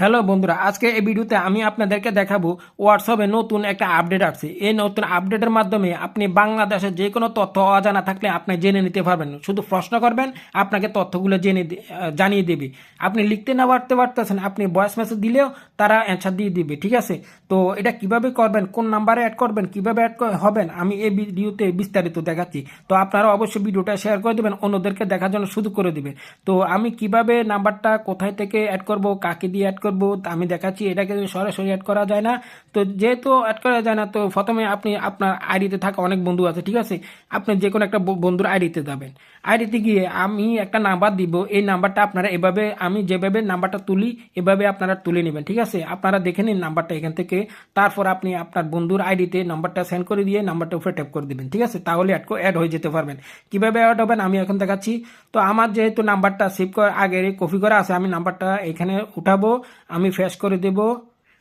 Hello বন্ধুরা, আজকে এই ভিডিওতে আমি আপনাদেরকে দেখাবো হোয়াটসঅ্যাপে নতুন একটা আপডেট আসছে। এই নতুন আপডেটের মাধ্যমে আপনি বাংলাদেশের যে কোনো তথ্য অজানা থাকলে আপনি জেনে নিতে পারবেন। শুধু প্রশ্ন করবেন, আপনাকে তথ্যগুলো জেনে জানিয়ে দেবে। আপনি লিখতে না পারতে পারতেছেন, আপনি ভয়েস মেসেজ দিলেও তারা অ্যান্সার দিয়ে দিবে, ঠিক আছে? তো এটা কীভাবে করবেন, কোন নাম্বারে অ্যাড করবেন, কীভাবে অ্যাড হবেন, আমি এই ভিডিওতে বিস্তারিত দেখাচ্ছি। তো আপনারা অবশ্যই ভিডিওটা শেয়ার করে দেবেন, অন্যদেরকে দেখার জন্য শুধু করে দিবেন। তো আমি কীভাবে নাম্বারটা কোথায় থেকে অ্যাড করব, কাকে দিয়ে অ্যাড তা আমি দেখাচ্ছি, এটাকে সরাসরি অ্যাড করা যায় না, তো যেহেতু অ্যাড করা যায় না, তো প্রথমে আপনি আপনার আইডিতে থাকা অনেক বন্ধু আছে, ঠিক আছে? আপনি যে কোনো একটা বন্ধুর আইডিতে যাবেন। আইডিতে গিয়ে আমি একটা নাম্বার দিব, এই নাম্বারটা আপনারা এভাবে, আমি যেভাবে নাম্বারটা তুলি, এভাবে আপনারা তুলে নেবেন, ঠিক আছে? আপনারা দেখে নিন নাম্বারটা এখান থেকে, তারপর আপনি আপনার বন্ধুর আইডিতে নাম্বারটা সেন্ড করে দিয়ে নাম্বারটা উপরে ট্যাপ করে দিবেন, ঠিক আছে? তাহলে অ্যাড অ্যাড হয়ে যেতে পারবেন। কীভাবে অ্যাড হবেন, আমি এখন দেখাচ্ছি। তো আমার যেহেতু নাম্বারটা সেভ করা আগের কপি করা আছে, আমি নাম্বারটা এখানে উঠাবো আমি ফ্রেশ করে দেব।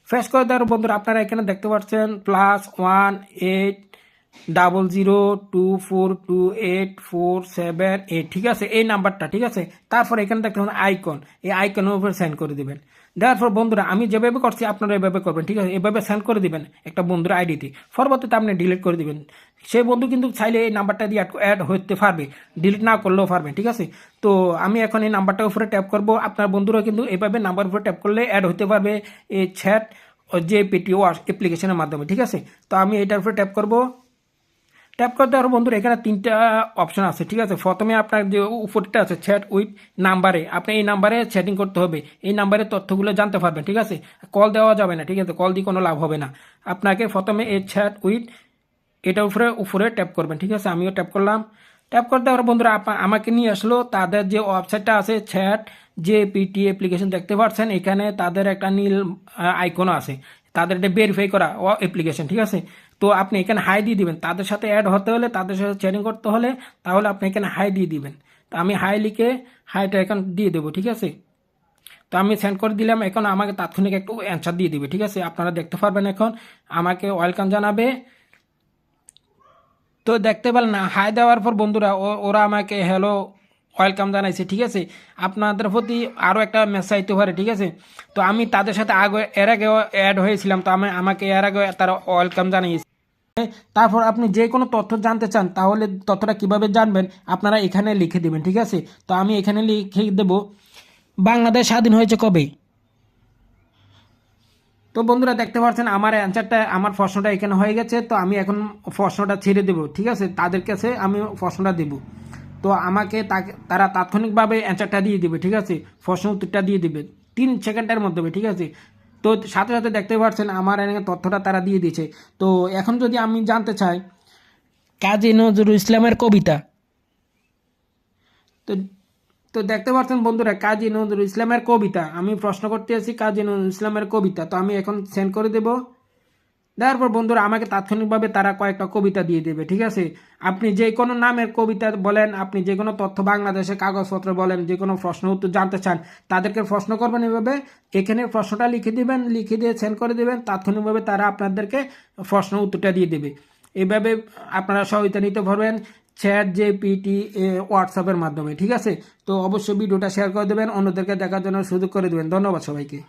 ফ্রেশ করে দেওয়ার বন্ধুরা, আপনারা এখানে দেখতে পাচ্ছেন plus one eight double zero two four two eight four seven eight, ঠিক আছে? এই নাম্বারটা, ঠিক আছে? তারপর এখানে দেখতে আইকন। এই আইকনের উপরে সেন্ড করে দিবেন। দেওয়ার পর বন্ধুরা, আমি যেভাবে করছি, আপনারা এভাবে করবেন, ঠিক আছে? এভাবে সেন্ড করে দিবেন একটা বন্ধুর আইডিতে পরবর্তীতে আপনি ডিলিট করে দিবেন। সেই বন্ধু কিন্তু চাইলে এই নাম্বারটা দিয়ে অ্যাড হতে পারবে। ডিলিট না করলেও পারবে, ঠিক আছে? তো আমি এখন এই নাম্বারটার উপরে ট্যাপ করব। আপনার বন্ধুরা কিন্তু এভাবে নাম্বার উপরে ট্যাপ করলে অ্যাড হতে পারবে এই চ্যাট যে পেটিও অ্যাপ্লিকেশনের মাধ্যমে, ঠিক আছে? তো আমি এটার উপরে ট্যাপ করব। ট্যাপ করতে পারো বন্ধুরা, এখানে তিনটা অপশন আছে, ঠিক আছে? প্রথমে আপনার যে উপরটা আছে চ্যাট উইথ নাম্বারে আপনি এই নাম্বারে চ্যাটিং করতে হবে। এই নাম্বারের তথ্যগুলো জানতে পারবেন, ঠিক আছে? কল দেওয়া যাবে না, ঠিক আছে? কল দিয়ে কোনো লাভ হবে না। আপনাকে প্রথমে এই চ্যাট উইথ এটার উপরে উপরে ট্যাপ করবেন, ঠিক আছে? আমিও ট্যাপ করলাম। ট্যাপ করতে পারো বন্ধুরা আমাকে নিয়ে আসলো, তাদের যে ওয়েবসাইটটা আছে চ্যাট যে পিটি অ্যাপ্লিকেশন দেখতে পাচ্ছেন এখানে তাদের একটা নীল আইকনও আছে। তাদের এটা ভেরিফাই করা অ্যাপ্লিকেশন ঠিক আছে? তো আপনি এখানে হাই দিয়ে দিবেন। তাদের সাথে অ্যাড হতে হলে, তাদের সাথে চ্যাটিং করতে হলে, তাহলে আপনি এখানে হাই দিয়ে দিবেন। তো আমি হাই লিখে হাইটা এখন দিয়ে দেবো, ঠিক আছে? তো আমি সেন্ড করে দিলাম, এখন আমাকে তাৎক্ষণিক একটু অ্যান্সার দিয়ে দিবে, ঠিক আছে? আপনারা দেখতে পারবেন এখন, আমাকে ওয়েলকাম জানাবে। তো দেখতে পেলেন না হাই দেওয়ার পর বন্ধুরা ওরা আমাকে হ্যালো ওয়েলকাম জানাইছে, ঠিক আছে? আপনাদের প্রতি আরও একটা মেসেজ আইতে পারে, ঠিক আছে? তো আমি তাদের সাথে আগে, এর আগে অ্যাড হয়েছিলাম, তো আমি, আমাকে এর আগে তারা ওয়েলকাম জানিয়েছে। তারপর আপনি যে কোনো তথ্য জানতে চান, তাহলে তথ্যটা কীভাবে জানবেন আপনারা এখানে লিখে দেবেন, ঠিক আছে? তো আমি এখানে লিখে দেব, বাংলাদেশ স্বাধীন হয়েছে কবে? তো বন্ধুরা, দেখতে পাচ্ছেন আমার অ্যান্সারটা আমার প্রশ্নটা এখানে হয়ে গেছে, তো আমি এখন প্রশ্নটা ছেড়ে দেবো, ঠিক আছে? তাদের কাছে আমি প্রশ্নটা দেব। তো আমাকে তারা তাৎক্ষণিকভাবে অ্যান্সারটা দিয়ে দেবে, ঠিক আছে? প্রশ্ন উত্তরটা দিয়ে দেবে, তিন সেকেন্ডের মধ্যে, ঠিক আছে? তো সাথে সাথে দেখতে পাচ্ছেন আমার এনে তথ্যটা তারা দিয়ে দিয়েছে। তো এখন যদি আমি জানতে চাই, কাজী নজরুল ইসলামের কবিতা। তো তো দেখতে পাচ্ছেন বন্ধুরা, কাজী নজরুল ইসলামের কবিতা। আমি প্রশ্ন করতে আছি কাজী নজরুল ইসলামের কবিতা। তো আমি এখন সেন্ড করে দেব। দেওয়ার পর বন্ধুরা আমাকে তাৎক্ষণিকভাবে তারা কয়েকটা কবিতা দিয়ে দেবে, ঠিক আছে? আপনি যে কোনো নামের কবিতা বলেন, আপনি যে কোনো তথ্য বাংলাদেশের কাগজপত্র বলেন, যে কোনো প্রশ্ন উত্তর জানতে চান, তাদেরকে প্রশ্ন করবেন এভাবে। এখানে প্রশ্নটা লিখে দিবেন, লিখে দিয়ে সেন্ড করে দেবেন, তাৎক্ষণিকভাবে তারা আপনাদেরকে প্রশ্ন উত্তরটা দিয়ে দেবে। এভাবে আপনারা সহায়তা নিতে পারবেন চ্যাট জেপিটি হোয়াটসঅ্যাপের মাধ্যমে, ঠিক আছে? তো অবশ্যই ভিডিওটা শেয়ার করে দেবেন, অন্যদেরকে দেখার জন্য সুযোগ করে দেবেন। ধন্যবাদ সবাইকে।